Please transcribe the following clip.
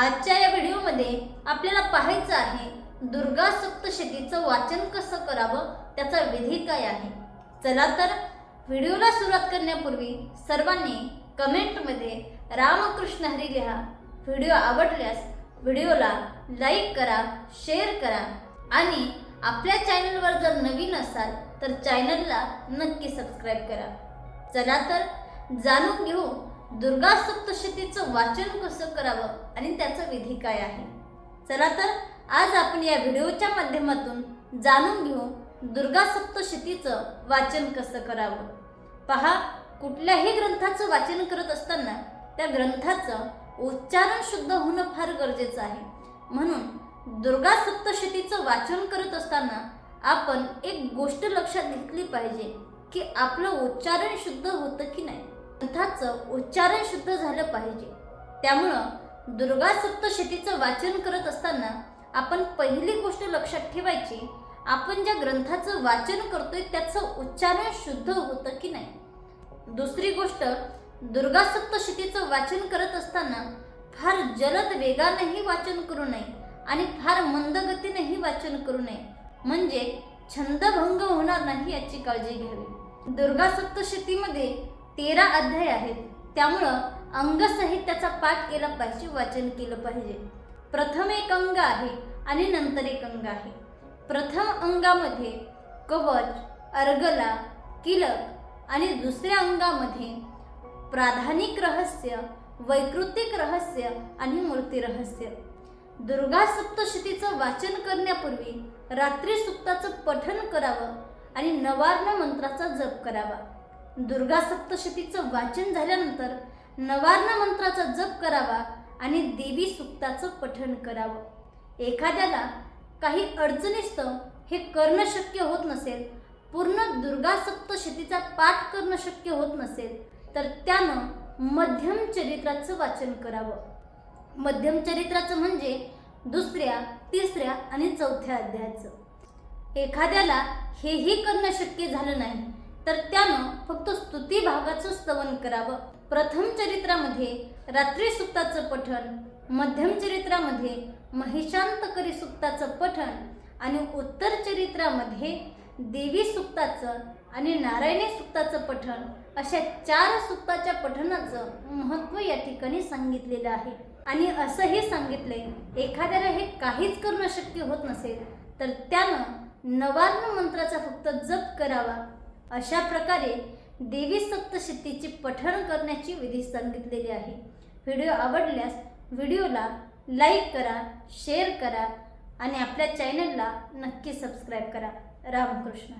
आजच्या या व्हिडिओमध्ये आपल्याला पाहायचं आहे दुर्गा सप्तशतीचं वाचन कसं करावं त्याचा विधी काय आहे? चला तर व्हिडिओला सुरुवात करण्यापूर्वी सर्वांनी कमेंटमध्ये रामकृष्ण हरी लिहा. व्हिडिओ आवडल्यास व्हिडिओला लाईक करा शेअर करा आणि आपल्या चॅनलवर जर नवीन असाल तर चॅनलला नक्की सबस्क्राईब करा. चला तर जाणून घेऊ दुर्गा सप्तशतीचं वाचन कसं करावं आणि त्याचा विधी काय आहे? चला तर आज आपण या व्हिडिओच्या माध्यमातून जाणून घेऊ दुर्गा सप्तशतीचं वाचन कसं करावं. पहा कुठल्याही ग्रंथाचं वाचन करत असताना त्या ग्रंथाचं उच्चारण शुद्ध होणं फार गरजेचं आहे. म्हणून दुर्गा सप्तशतीचं वाचन करत असताना आपण एक गोष्ट लक्षात घेतली पाहिजे की आपलं उच्चारण शुद्ध होतं की नाही. ग्रंथाचं उच्चारण शुद्ध झालं पाहिजे. त्यामुळं दुर्गा सप्तशतीचं वाचन करत असताना आपण पहिली गोष्ट लक्षात ठेवायची आपण ज्या ग्रंथाचं वाचन करतोय त्याचं उच्चारण शुद्ध होतं की नाही? दुसरी गोष्ट दुर्गा सप्तशतीचं वाचन करत असताना फार जलद वेगानेही वाचन करू नये आणि फार मंद गतीनेही वाचन करू नये. म्हणजे छंदभंग होणार नाही याची काळजी घ्यावी. दुर्गा सप्तशतीमध्ये तेरा अध्याय आहेत. त्यामुळं अंगसाहित्याचा पाठ केला पाहिजे वाचन केलं पाहिजे. प्रथम एक अंग आहे आणि नंतर एक अंग आहे. प्रथम अंगामध्ये कवच अर्गला किलक आणि दुसऱ्या अंगामध्ये प्राधानिक रहस्य वैकृतिक रहस्य आणि मूर्ती रहस्य. दुर्गा सप्तशतीचं वाचन करण्यापूर्वी रात्री सुप्ताचं पठन करावं आणि नवार्ण मंत्राचा जप करावा. दुर्गा सप्तशतीचं वाचन झाल्यानंतर नवार्ण मंत्राचा जप करावा आणि देवी सुक्ताचं पठण करावं. एखाद्याला काही अडचणीस्तव हे करणं शक्य होत नसेल पूर्ण दुर्गा सप्तशतीचा पाठ करणं शक्य होत नसेल तर त्यानं मध्यम चरित्राचं वाचन करावं. मध्यम चरित्राचं म्हणजे दुसऱ्या तिसऱ्या आणि चौथ्या अध्यायाचं. एखाद्याला हेही करणं शक्य झालं नाही तर त्यानं फक्त स्तुती भागाचं स्तवन करावं. प्रथम चरित्रामध्ये रात्री सुक्ताचं पठण मध्यम चरित्रामध्ये महिषांतकरी सुक्ताचं पठण आणि उत्तर चरित्रामध्ये देवी सुक्ताचं आणि नारायणी सुक्ताचं पठण अशा चार सुक्ताच्या पठणाचं महत्त्व या ठिकाणी सांगितलेलं आहे. आणि असंही सांगितलंय एखाद्याला हे काहीच करणं शक्य होत नसेल तर त्यानं नवार्ण मंत्राचा फक्त जप करावा. अशा प्रकारे देवी सप्तशतीचे पठण करण्याची विधी सांगितलेली आहे. व्हिडिओ आवडल्यास व्हिडिओला लाईक करा शेअर करा आणि आपल्या चॅनलला नक्की सबस्क्राईब करा. रामकृष्ण